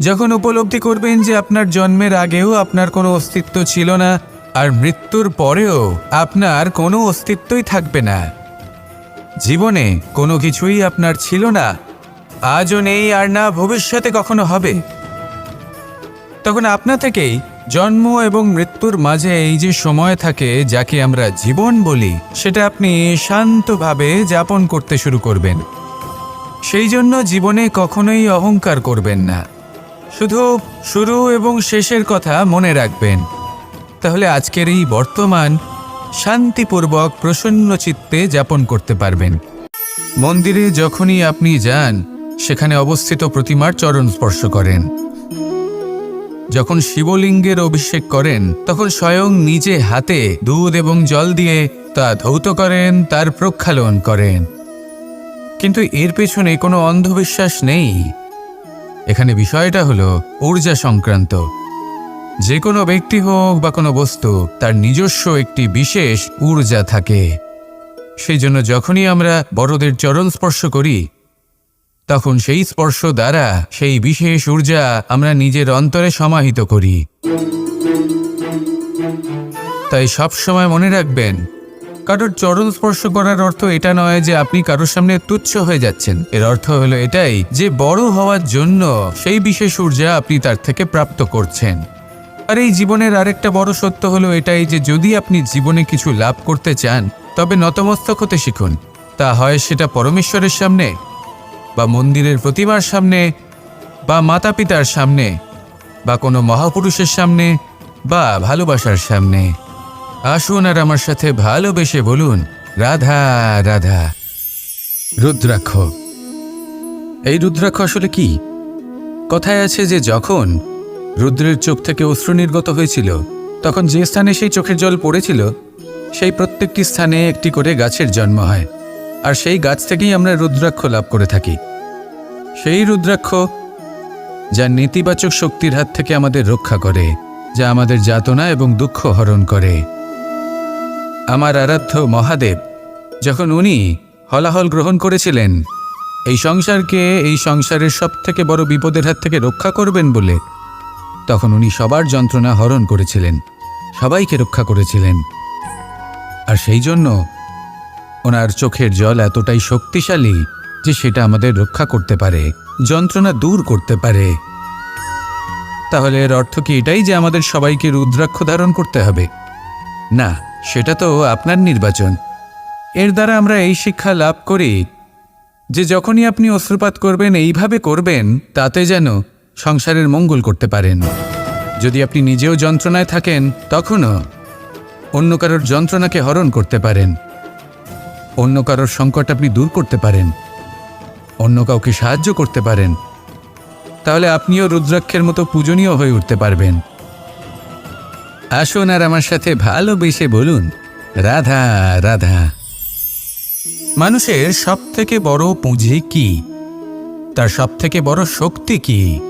যখন উপলব্ধি করবেন যে আপনার জন্মের আগেও আপনার কোনো অস্তিত্ব ছিল না, আর মৃত্যুর পরেও আপনার কোনো অস্তিত্বই থাকবে না। জীবনে কোনো কিছুই আপনার ছিল না, আজও নেই আর না ভবিষ্যতে কখনো হবে। তখন আপনা থেকেই জন্ম এবং মৃত্যুর মাঝে এই যে সময় থাকে, যাকে আমরা জীবন বলি, সেটা আপনি শান্তভাবে যাপন করতে শুরু করবেন। সেই জন্য জীবনে কখনোই অহংকার করবেন না। শুধু শুরু এবং শেষের কথা মনে রাখবেন। তাহলে আজকের এই বর্তমান শান্তিপূর্বক প্রসন্ন চিত্তে যাপন করতে পারবেন। মন্দিরে যখনই আপনি যান, সেখানে অবস্থিত প্রতিমার চরণ স্পর্শ করেন। যখন শিবলিঙ্গের অভিষেক করেন, তখন স্বয়ং নিজে হাতে দুধ এবং জল দিয়ে তা ধৌত করেন, তার প্রক্ষালন করেন। কিন্তু এর পেছনে কোনো অন্ধবিশ্বাস নেই। এখানে বিষয়টা হলো ঊর্জা সংক্রান্ত। যে কোনো ব্যক্তি হোক বা কোনো বস্তু, তার নিজস্ব একটি বিশেষ ঊর্জা থাকে। সেই জন্য যখনই আমরা বড়দের চরণ স্পর্শ করি, তখন সেই স্পর্শ দ্বারা সেই বিশেষ ঊর্জা আমরা নিজের অন্তরে সমাহিত করি। তাই সব সময় মনে রাখবেন কারোর চরণ স্পর্শ করার অর্থ এটা নয় যে আপনি কারোর সামনে তুচ্ছ হয়ে যাচ্ছেন। এর অর্থ হলো এটাই যে বড় হওয়ার জন্য সেই বিশেষ ঊর্জা আপনি তার থেকে প্রাপ্ত করছেন। আর এই জীবনের আরেকটা বড় সত্য হলো এটাই যে যদি আপনি জীবনে কিছু লাভ করতে চান, তবে নতমস্তক হতে শিখুন। তা হয় সেটা পরমেশ্বরের সামনে, বা মন্দিরের প্রতিমার সামনে, বা মাতা পিতার সামনে, বা কোনো মহাপুরুষের সামনে, বা ভালোবাসার সামনে। আসুন আর আমার সাথে ভালোবেসে বলুন, রাধা রাধা। রুদ্রাক্ষ। এই রুদ্রাক্ষ আসলে কি? কথায় আছে যে যখন রুদ্রের চোখ থেকে অশ্রু নির্গত হয়েছিল, তখন যে স্থানে সেই চোখের জল পড়েছিল, সেই প্রত্যেকটি স্থানে একটি করে গাছের জন্ম হয়। আর সেই গাছ থেকেই আমরা রুদ্রাক্ষ লাভ করে থাকি। সেই রুদ্রাক্ষ, যা নেতিবাচক শক্তির হাত থেকে আমাদের রক্ষা করে, যা আমাদের যাতনা এবং দুঃখ হরণ করে। আমার আরাধ্য মহাদেব, যখন উনি হলাহল গ্রহণ করেছিলেন, এই সংসারকে এই সংসারের সব থেকে বড় বিপদের হাত থেকে রক্ষা করবেন বলে, তখন উনি সবার যন্ত্রণা হরণ করেছিলেন, সবাইকে রক্ষা করেছিলেন। আর সেই জন্য ওনার চোখের জল এতটাই শক্তিশালী যে সেটা আমাদের রক্ষা করতে পারে, যন্ত্রণা দূর করতে পারে। তাহলে এর অর্থ কি এটাই যে আমাদের সবাইকে রুদ্রাক্ষ ধারণ করতে হবে? না। সেটা তো আপনার নির্বাচন। এর দ্বারা আমরা এই শিক্ষা লাভ করি যে যখনই আপনি অশ্রুপাত করবেন, এইভাবে করবেন, তাতে যেন সংসারের মঙ্গল করতে পারেন। যদি আপনি নিজেও যন্ত্রণায় থাকেন, তখনও অন্য কারোর যন্ত্রণাকে হরণ করতে পারেন। অন্য কারোর সংকট আপনি দূর করতে পারেন। অন্য কাউকে সাহায্য করতে পারেন। তাহলে আপনিও রুদ্রাক্ষের মতো পূজনীয় হয়ে উঠতে পারবেন। আসুন আর আমার সাথে ভালোবেসে বলুন, রাধা রাধা। মানুষের সব থেকে বড় পুঁজি কি? তার সব থেকে বড় শক্তি কি?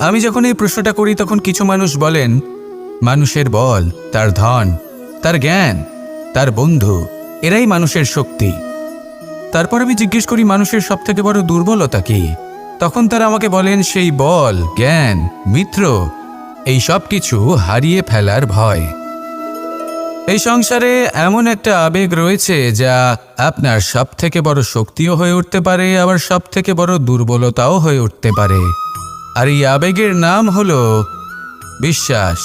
আমি যখন এই প্রশ্নটা করি, তখন কিছু মানুষ বলেন, মানুষের বল, তার ধন, তার জ্ঞান, তার বন্ধু, এরাই মানুষের শক্তি। তারপর আমি জিজ্ঞেস করি, মানুষের সব থেকে বড় দুর্বলতা কি? তখন তারা আমাকে বলেন, সেই বল, জ্ঞান, মিত্র এই সব কিছু হারিয়ে ফেলার ভয়। এই সংসারে এমন একটা আবেগ রয়েছে যা আপনার সব থেকে বড় শক্তিও হয়ে উঠতে পারে, আবার সব থেকে বড় দুর্বলতাও হয়ে উঠতে পারে। আর এই আবেগের নাম হলো বিশ্বাস।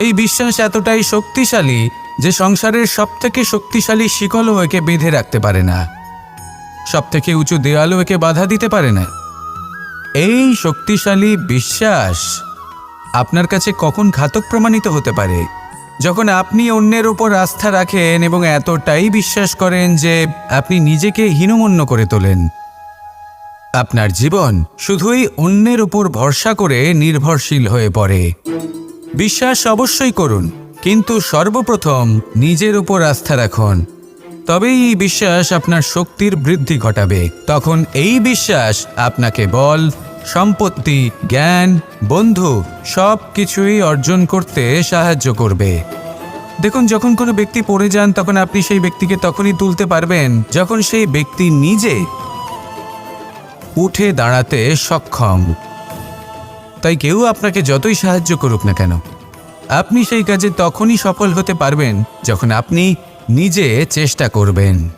এই বিশ্বাস এতটাই শক্তিশালী যে সংসারের সব থেকে শক্তিশালী শিকলও একে বেঁধে রাখতে পারে না। সব থেকে উঁচু দেয়ালও একে বাধা দিতে পারে না। এই শক্তিশালী বিশ্বাস আপনার কাছে কখন ঘাতক প্রমাণিত হতে পারে? যখন আপনি অন্যের ওপর আস্থা রাখেন এবং এতটাই বিশ্বাস করেন যে আপনি নিজেকে হীনমন্য করে তোলেন। আপনার জীবন শুধুই অন্যের উপর ভরসা করে নির্ভরশীল হয়ে পড়ে। বিশ্বাস অবশ্যই করুন, কিন্তু সর্বপ্রথম নিজের উপর আস্থা রাখুন। তবেই এই বিশ্বাস আপনার শক্তির বৃদ্ধি ঘটাবে। তখন এই বিশ্বাস আপনাকে বল সম্পত্তি, জ্ঞান, বন্ধু সব কিছুই অর্জন করতে সাহায্য করবে। দেখুন, যখন কোনো ব্যক্তি পড়ে যান, তখন আপনি সেই ব্যক্তিকে তখনই তুলতে পারবেন যখন সেই ব্যক্তি নিজে উঠে দাঁড়াতে সক্ষম। তাই কেউ আপনাকে যতই সাহায্য করুক না কেন, আপনি সেই কাজে তখনই সফল হতে পারবেন যখন আপনি নিজে চেষ্টা করবেন।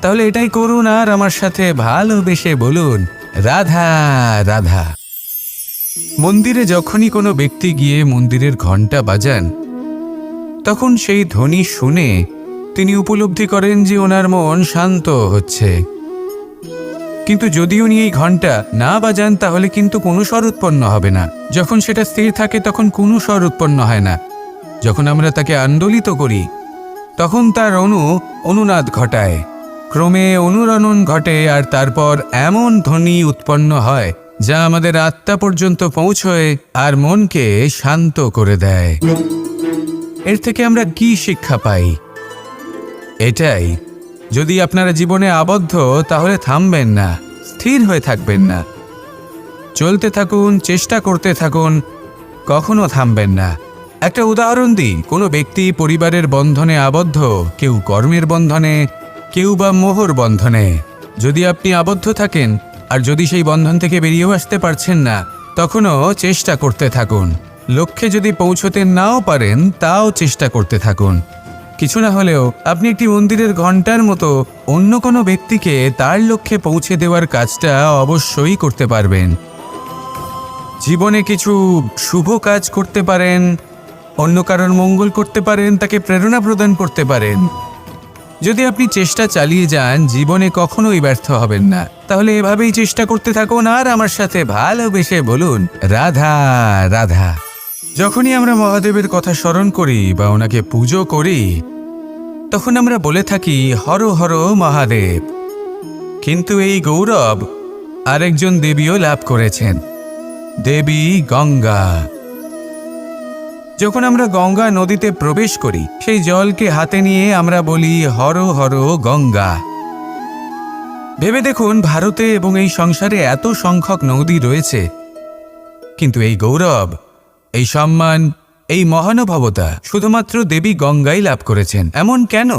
তাহলে এটাই করুন আর আমার সাথে ভালোবেসে বলুন রাধা রাধা। মন্দিরে যখনই কোনো ব্যক্তি গিয়ে মন্দিরের ঘণ্টা বাজান, তখন সেই ধ্বনি শুনে তিনি উপলব্ধি করেন যে ওনার মন শান্ত হচ্ছে। কিন্তু যদি উনি এই ঘণ্টা না বাজান, তাহলে কিন্তু কোনো স্বর উৎপন্ন হবে না। যখন সেটা স্থির থাকে, তখন কোনো স্বর উৎপন্ন হয় না। যখন আমরা তাকে আন্দোলিত করি, তখন তার অনু অনুনাদ ঘটায়। ক্রমে অনুরণন ঘটে আর তারপর এমন ধ্বনি উৎপন্ন হয়, যা আমাদের আত্মা পর্যন্ত পৌঁছয় আর মনকে শান্ত করে দেয়। এর থেকে আমরা কি শিক্ষা পাই? এটাই। যদি আপনারা জীবনে আবদ্ধ, তাহলে থামবেন না, স্থির হয়ে থাকবেন না। চলতে থাকুন, চেষ্টা করতে থাকুন, কখনো থামবেন না। একটা উদাহরণ দিই, কোনো ব্যক্তি পরিবারের বন্ধনে আবদ্ধ, কেউ কর্মের বন্ধনে কেউ বা মোহর বন্ধনে। যদি আপনি আবদ্ধ থাকেন, আর যদি সেই বন্ধন থেকে বেরিয়েও আসতে পারছেন না, তখনও চেষ্টা করতে থাকুন। লক্ষ্যে যদি পৌঁছতে নাও পারেন, তাও চেষ্টা করতে থাকুন। কিছু না হলেও আপনি একটি মন্দিরের ঘণ্টার মতো অন্য কোনো ব্যক্তিকে তার লক্ষ্যে পৌঁছে দেওয়ার কাজটা অবশ্যই করতে পারবেন। জীবনে কিছু শুভ কাজ করতে পারেন, অন্য কারোর মঙ্গল করতে পারেন, তাকে প্রেরণা প্রদান করতে পারেন। যদি আপনি চেষ্টা চালিয়ে যান, জীবনে কখনোই ব্যর্থ হবেন না। তাহলে এভাবেই চেষ্টা করতে থাকুন আর আমার সাথে ভালোবেসে বলুন, রাধা রাধা। যখনই আমরা মহাদেবের কথা স্মরণ করি বা ওনাকে পুজো করি, তখন আমরা বলে থাকি, হর হর মহাদেব। কিন্তু এই গৌরব আরেকজন দেবীও লাভ করেছেন। দেবী গঙ্গা। যখন আমরা গঙ্গা নদীতে প্রবেশ করি, সেই জলকে হাতে নিয়ে আমরা বলি, হর হর, গঙ্গা। ভেবে দেখুন, ভারতে এবং এই সংসারে এত সংখ্যক নদী রয়েছে। কিন্তু এই গৌরব, এই সম্মান, এই মহানুভবতা শুধুমাত্র দেবী গঙ্গাই লাভ করেছেন। এমন কেন?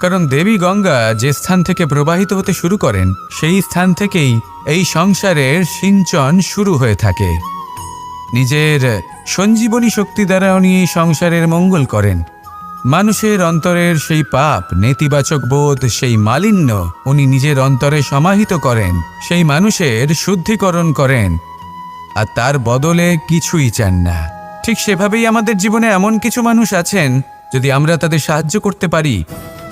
কারণ দেবী গঙ্গা যে স্থান থেকে প্রবাহিত হতে শুরু করেন, সেই স্থান থেকেই এই সংসারের সিঞ্চন শুরু হয়ে থাকে। নিজের সঞ্জীবনী শক্তি দ্বারা উনি সংসারের মঙ্গল করেন। মানুষের অন্তরের সেই পাপ, নেতিবাচক বোধ, সেই মালিন্য উনি নিজের অন্তরে সমাহিত করেন, সেই মানুষের শুদ্ধিকরণ করেন। আর তার বদলে কিছুই চান না। ঠিক সেভাবেই আমাদের জীবনে এমন কিছু মানুষ আছেন, যদি আমরা তাদের সাহায্য করতে পারি,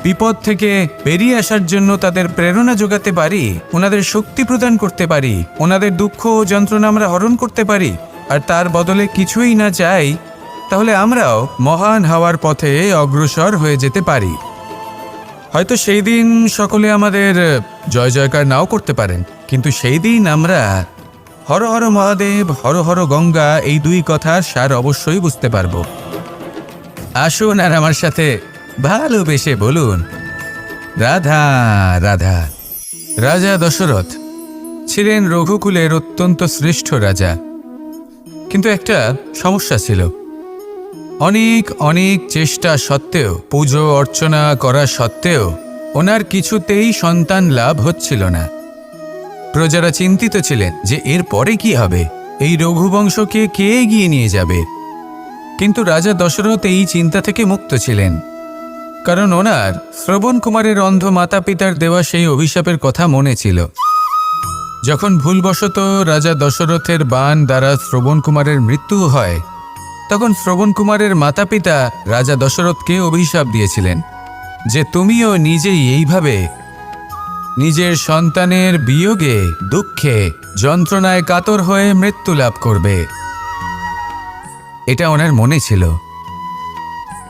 বিপদ থেকে বেরিয়ে আসার জন্য তাদের প্রেরণা যোগাতে পারি, ওনাদের শক্তি প্রদান করতে পারি, ওনাদের দুঃখ ও যন্ত্রণা আমরা হরণ করতে পারি আর তার বদলে কিছুই না চাই, তাহলে আমরাও মহান হওয়ার পথে অগ্রসর হয়ে যেতে পারি। হয়তো সেই দিন সকলে আমাদের জয় জয়কার নাও করতে পারেন, কিন্তু সেই দিন আমরা হর হর মহাদেব, হর হর গঙ্গা, এই দুই কথার সার অবশ্যই বুঝতে পারব। আসুন আর আমার সাথে ভালোবেসে বলুন, রাধা রাধা। রাজা দশরথ ছিলেন রঘুকুলের অত্যন্ত শ্রেষ্ঠ রাজা। কিন্তু একটা সমস্যা ছিল। অনেক অনেক চেষ্টা সত্ত্বেও, পুজো অর্চনা করা সত্ত্বেও ওনার কিছুতেই সন্তান লাভ হচ্ছিল না। প্রজারা চিন্তিত ছিলেন যে এর পরে কি হবে? এই রঘুবংশকে কে এগিয়ে নিয়ে যাবে? কিন্তু রাজা দশরথ এই চিন্তা থেকে মুক্ত ছিলেন। কারণ ওনার শ্রবণ কুমারের অন্ধ মাতা পিতার দেওয়া সেই অভিশাপের কথা মনে ছিল। যখন ভুলবশত রাজা দশরথের বান দ্বারা শ্রবণ কুমারের মৃত্যু হয়, তখন শ্রবণ কুমারের মাতা পিতা রাজা দশরথকে অভিশাপ দিয়েছিলেন যে তুমিও নিজেই এইভাবে নিজের সন্তানের বিয়োগে দুঃখে যন্ত্রণায় কাতর হয়ে মৃত্যু লাভ করবে। এটা ওনার মনে ছিল।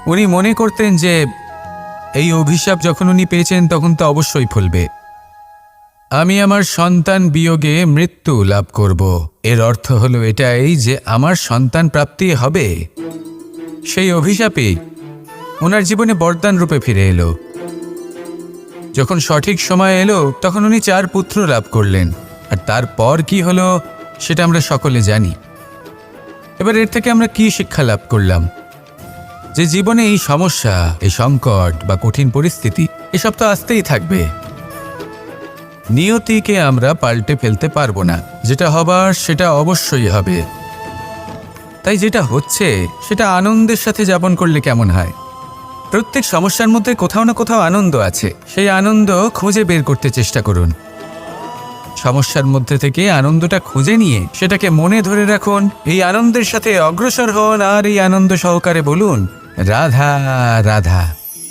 উনি মনে করতেন যে এই অভিশাপ যখন উনি পেয়েছেন তখন তো অবশ্যই ফলবে। আমি আমার সন্তান বিয়োগে মৃত্যু লাভ করব। এর অর্থ হলো এটাই যে আমার সন্তান প্রাপ্তি হবে। সেই অভিশাপে ওনার জীবনে বরদান রূপে ফিরে এলো। যখন সঠিক সময় এলো, তখন উনি চার পুত্র লাভ করলেন। আর তারপর কি হলো, সেটা আমরা সকলে জানি। এবার এর থেকে আমরা কি শিক্ষা লাভ করলাম? যে জীবনে এই সমস্যা, এই সংকট বা কঠিন পরিস্থিতি, এসব তো আসতেই থাকবে। নিয়তিকে আমরা পাল্টে ফেলতে পারব না। যেটা হবার, সেটা অবশ্যই হবে। তাই যেটা হচ্ছে, সেটা আনন্দের সাথে যাপন করলে কেমন হয়? প্রত্যেক সমস্যার মধ্যে কোথাও না কোথাও আনন্দ আছে। সেই আনন্দ খুঁজে বের করতে চেষ্টা করুন। সমস্যার মধ্যে থেকে আনন্দটা খুঁজে নিয়ে সেটাকে মনে ধরে রাখুন। এই আনন্দের সাথে অগ্রসর হন আর এই আনন্দ সহকারে বলুন, রাধা রাধা।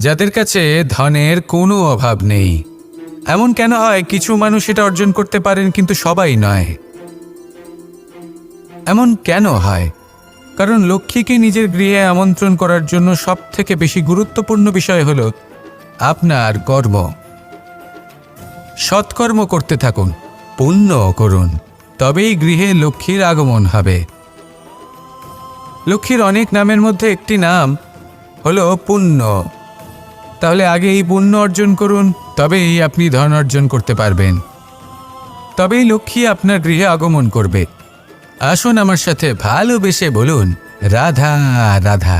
যাদের কাছে ধনের কোনো অভাব নেই। এমন কেন হয় কিছু মানুষ এটা অর্জন করতে পারেন কিন্তু সবাই নয়। এমন কেন হয়? কারণ লক্ষ্মীকে নিজের গৃহে আমন্ত্রণ করার জন্য সব থেকে বেশি গুরুত্বপূর্ণ বিষয় হল আপনার কর্ম। সৎকর্ম করতে থাকুন, পুণ্য করুন, তবেই গৃহে লক্ষ্মীর আগমন হবে। লক্ষ্মীর অনেক নামের মধ্যে একটি নাম হলো পুণ্য। তাহলে আগে এই পুণ্য অর্জন করুন, তবেই আপনি ধন অর্জন করতে পারবেন। তবেই লক্ষ্মী আপনার গৃহে আগমন করবে। আসুন আমার সাথে ভালোবেসে বলুন, রাধা রাধা।